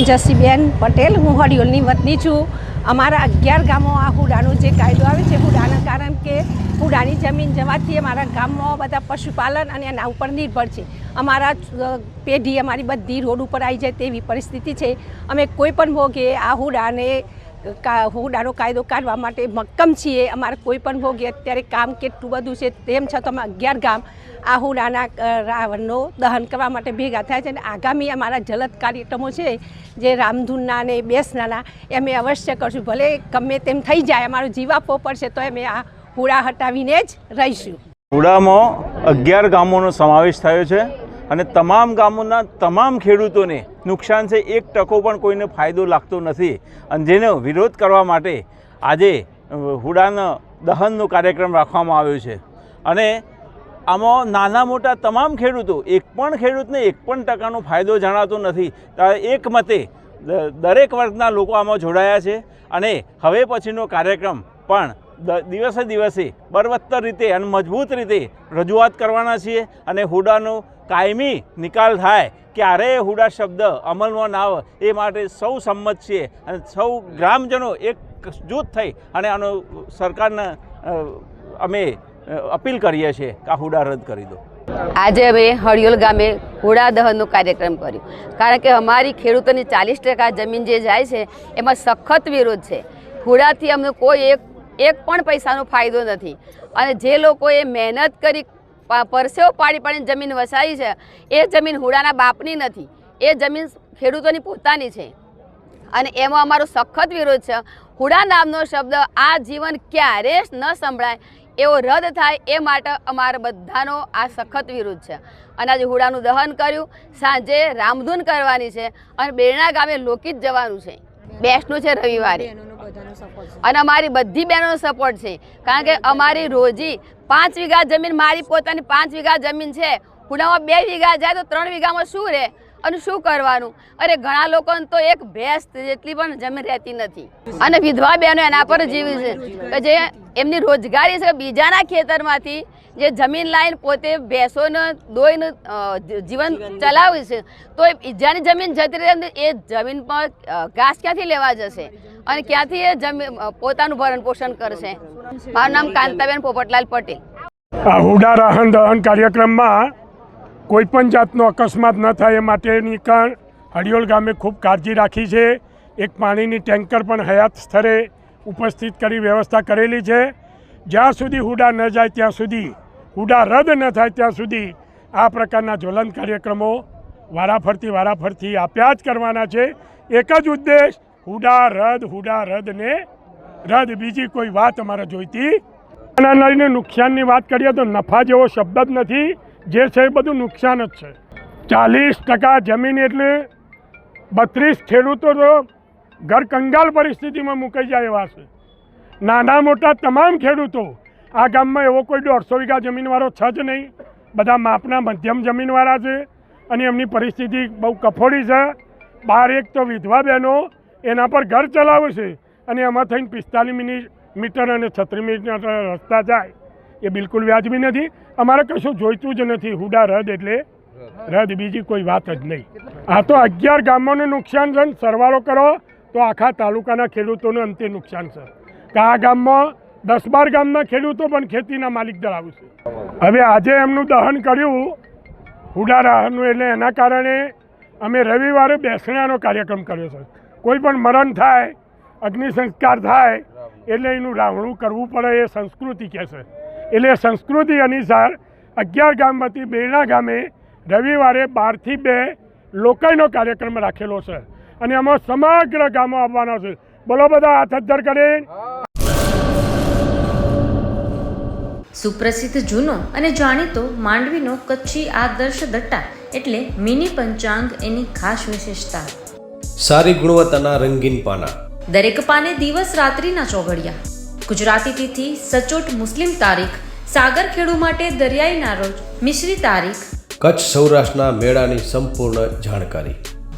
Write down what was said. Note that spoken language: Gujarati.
નામ જસીબેન પટેલ, હું હડિયોલની વતની છું. અમારા અગિયાર ગામો આ હુડાનો જે કાયદો આવે છે, હુડાના કારણ કે હુડાની જમીન જવાથી અમારા ગામમાં બધા પશુપાલન અને એના ઉપર નિર્ભર છે. અમારા પેઢી, અમારી બધી રોડ ઉપર આવી જાય તેવી પરિસ્થિતિ છે. અમે કોઈ પણ ભોગે આ હુડાને હુડાનો કાયદો કાઢવા માટે મક્કમ છીએ. અમારે કોઈ પણ ભોગે અત્યારે કામ કેટલું બધું છે તેમ છતાં અમે અગિયાર ગામ આ હુડાના રાવણનો દહન કરવા માટે ભેગા થયા છે અને આગામી અમારા જલદ કાર્યક્રમો છે જે રામધૂનના ને બેસનાના, એ અમે અવશ્ય કરશું. ભલે ગમે તેમ થઈ જાય, અમારો જીવ આપવો પડશે, તો અમે આ હુડા હટાવીને જ રહીશું. હુડામાં અગિયાર ગામોનો સમાવેશ થયો છે. અને તમામ ગામોના તમામ ખેડૂતોને નુકસાન છે, એક ટકો પણ કોઈને ફાયદો લાગતો નથી. અને જેનો વિરોધ કરવા માટે આજે હુડાના દહનનો કાર્યક્રમ રાખવામાં આવ્યો છે. અને આમાં નાના મોટા તમામ ખેડૂતો, એક પણ ખેડૂતને એક પણ ટકાનો ફાયદો જણાતો નથી. એક મતે દરેક વર્ગના લોકો આમાં જોડાયા છે. અને હવે પછીનો કાર્યક્રમ પણ દિવસે દિવસે બરવત્તર રીતે અને મજબૂત રીતે રજૂઆત કરવાના છીએ. અને હુડાનો કાયમી નિકાલ થાય. ક્યારેય હુડા શબ્દ અમલમાં ના આવે. એ માટે સૌ સંમત છીએ અને સૌ ગ્રામજનો એક જૂથ થઈ અને આનો સરકારને અમે અપીલ કરીએ છીએ કે આ હુડા રદ કરી દો. આજે અમે હળિયોલ ગામે હુડા દહનનો કાર્યક્રમ કર્યો. કારણ કે અમારી ખેડૂતોની ચાલીસ ટકા જમીન જે જાય છે, એમાં સખત વિરોધ છે. હુડાથી અમને કોઈ એક એક પણ પૈસાનો ફાયદો નથી. અને જે લોકોએ મહેનત કરી પરસેવો પાડી પાડીને જમીન વસાવી છે. એ જમીન હુડાના બાપની નથી. એ જમીન ખેડૂતોની પોતાની છે. અને એમાં અમારો સખત વિરોધ છે. હુડા નામનો શબ્દ આ જીવન ક્યારે ન સંભળાય એવો રદ થાય એ માટે અમારા બધાનો આ સખત વિરોધ છે. અને આજે હુડાનું દહન કર્યું. સાંજે રામધૂન કરવાની છે. અને બેરણા ગામે લોકી જ જવાનું છે. બેસ્ટનું છે રવિવારે. અને અમારી બધી બહેનોનો સપોર્ટ છે. કારણ કે અમારી રોજી પાંચ વીઘા જમીન, મારી પોતાની પાંચ વીઘા જમીન છે. ખૂણામાં બે વીઘા જાય તો ત્રણ વીઘામાં શું રહે? અને શું કરવાનું? અરે, ઘણા લોકોને તો એક ભેંસ જેટલી પણ જમીન રહેતી નથી. અને વિધવા બહેનો એના પર જીવી છે. કે જે એમની રોજગારી છે બીજાના ખેતરમાંથી જે જમીન લાઈન પોતે ભેંસોને દોઈને જીવન ચલાવે છે તો એ બીજાની જમીન જતી રહે ને એ જમીન પર ઘાસ ક્યાંથી લેવા જશે? અને ક્યાંથી એ જમીન પોતાનું ભરણ પોષણ કરશે? મારું નામ કાંતાબેન પોપટલાલ પટેલ. આ હુડા રાહન દહન કાર્યક્રમમાં કોઈ પણ જાતનો અકસ્માત ન થાય એ માટેની કણ હડિયોલ ગામે ખૂબ કાળજી રાખી છે. એક પાણીની ટેન્કર પણ હયાત સ્થળે ઉપસ્થિત કરી વ્યવસ્થા કરેલી છે. જ્યાં સુધી હુડા ન જાય ત્યાં સુધી, હુડા રદ ન થાય ત્યાં સુધી આ પ્રકારના જ્વલંત કાર્યક્રમો વારાફરતી વારાફરતી આપ્યા જ કરવાના છે. એક જ ઉદ્દેશ, હુડા રદ હુડા રદ રદ. બીજી કોઈ વાત અમારે જોઈતી લઈને નુકસાનની વાત કરીએ તો નફા જેવો શબ્દ જ નથી. જે છે એ બધું નુકસાન જ છે. ચાલીસ ટકા જમીન એટલે બત્રીસ ખેડૂતો ઘર કંગાલ પરિસ્થિતિમાં મુકાઈ જાય એવા છે. નાના મોટા તમામ ખેડૂતો આ ગામમાં એવો કોઈ દોઢસો વીઘા જમીનવાળો છે જ નહીં. બધા માપના મધ્યમ જમીનવાળા છે અને એમની પરિસ્થિતિ બહુ કફોડી છે. બાર એક તો વિધવા બહેનો એના પર ઘર ચલાવે છે અને એમાં થઈને પિસ્તાલીસ મિનિટ મીટર અને છત્રીસ મિનિટ રસ્તા જાય. એ બિલકુલ વ્યાજબી નથી. અમારે કશું જોઈતું જ નથી. હુડા રદ એટલે રદ. બીજી કોઈ વાત જ નહીં. આ તો અગિયાર ગામોને નુકસાન છે. ને સરવાળો કરો. તો આખા તાલુકાના ખેડૂતોને અંતે નુકસાન છે. કે આ ગામમાં દસ બાર ગામના ખેડૂતો પણ ખેતીના માલિક ધરાવે છે. હવે આજે એમનું દહન કર્યું, હુડા રાહનું એટલે એના કારણે અમે રવિવારે બેસણાનો કાર્યક્રમ કર્યો છે. કોઈ પણ મરણ થાય, અગ્નિ સંસ્કાર થાય, એટલે એનું રાવણું કરવું પડે એ સંસ્કૃતિ કહે છે. એટલે સંસ્કૃતિ અનુસાર અગિયાર ગામમાંથી બેરણા ગામે રવિવારે બારથી બે લોકાઈનો કાર્યક્રમ રાખેલો છે. અને એમાં સમગ્ર ગામો આવવાના છે. બોલો બધા હાથ અદ્ધર કરી સુપ્રસિદ્ધ જૂનો અને જાણીતો માંડવીનો કચ્છી આદર્શ દટ્ટા એટલે મિની પંચાંગ એની ખાસ વિશેષતા. સારી ગુણવત્તાના રંગીન પાના. દરેક પાને દિવસ રાત્રિના ચોઘડિયા. ગુજરાતી તિથિ સચોટ મુસ્લિમ તારીખ સાગર ખેડુ માટે દરિયાઈના રોજ મિશ્રી તારીખ. કચ્છ સૌરાષ્ટ્રના મેળાની સંપૂર્ણ જાણકારી.